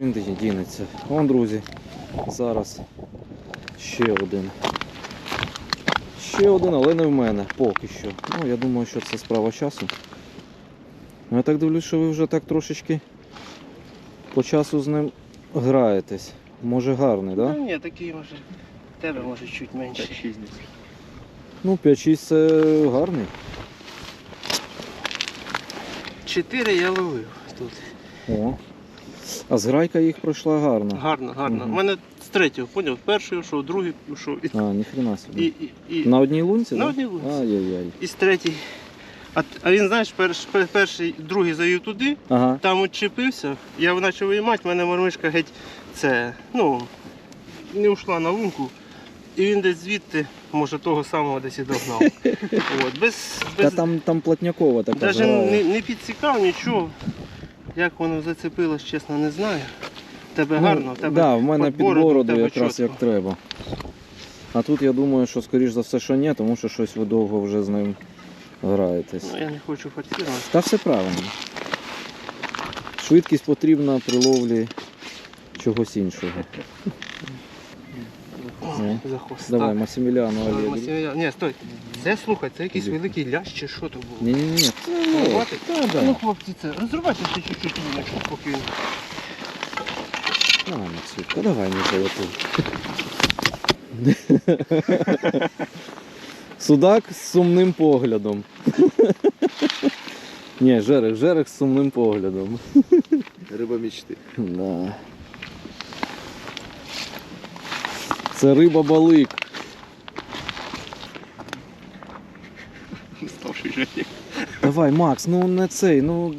Він дінеться. Вон, друзі, зараз ще один. Ще один, але не в мене поки що. Ну, я думаю, що це справа часу. Ну, Я так дивлюсь, що ви вже так трошечки по часу з ним граєтесь. Може гарний, так? Да? Ну ні, такий може. Тебе може чуть менше. Ну, 5-6 це гарний. Чотири я ловив тут. О. А зграйка їх пройшла гарно. Гарно, гарно. У Мгм. мене з третього, поняв? Перший йшов, другий пішов. І, А, ніхрена і, собі. і, і, На одній лунці? На да? одній лунці. Ай-яй-яй. і з третій. А, а він, знаєш, перш, пер- перший, другий завів туди, Ага. там відчепився, я почав виймати, в мене мормишка геть це, ну, не ушла на лунку. І він десь звідти, може, того самого десь і догнав. От, без, Та без, там, там платнякова така. Навіть не, не підсікав нічого. Як воно зацепилось, чесно, не знаю. Тебе Ну, гарно, тебе да, в мене під бороду, бороду якраз чітко. як треба. А тут я думаю, що скоріш за все, що ні, тому що щось ви довго вже з ним граєтесь. Ну, я не хочу форсувати. Та все правильно. Швидкість потрібна при ловлі чогось іншого. Ну, За хвоста. Давай, Масиміляну Ой, Олегу. Масімілян. Ні, стой. Це слухай, це якийсь великий лящ чи що то було? Ні-ні-ні. це, ну, Рубати? Ну, хлопці, це розрубайте ще чуть-чуть луночку, поки. А, Максютка, давай не золоту. Судак з сумним поглядом. Ні, жерех, жерех з сумним поглядом. Риба мечти. Да. Це риба балик. Давай, Макс, ну не цей, ну.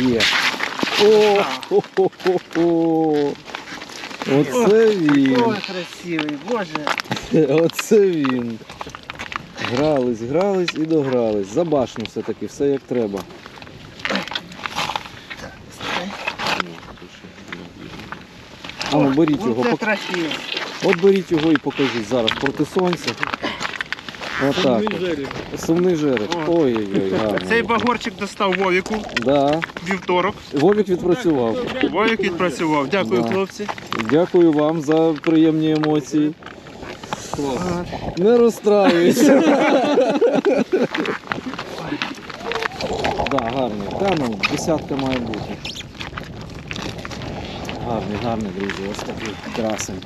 Є. О. Оце він. Ой, красивий, боже. Оце він. Грались, грались і догрались. За башню все-таки, все як треба. А ну беріть його, пок- от беріть його і покажіть зараз проти сонця. Отак. от. Сумний жерех. Ой-ой-ой, гарно. Цей багорчик достав Вовіку Да. вівторок. Вовік відпрацював. Вовік відпрацював. Дякую, Да. хлопці. Дякую вам за приємні емоції. Не розстраюйся. да, гарний. Та ну, десятка має бути. Гарний, гарний, друзі, ось такий красень.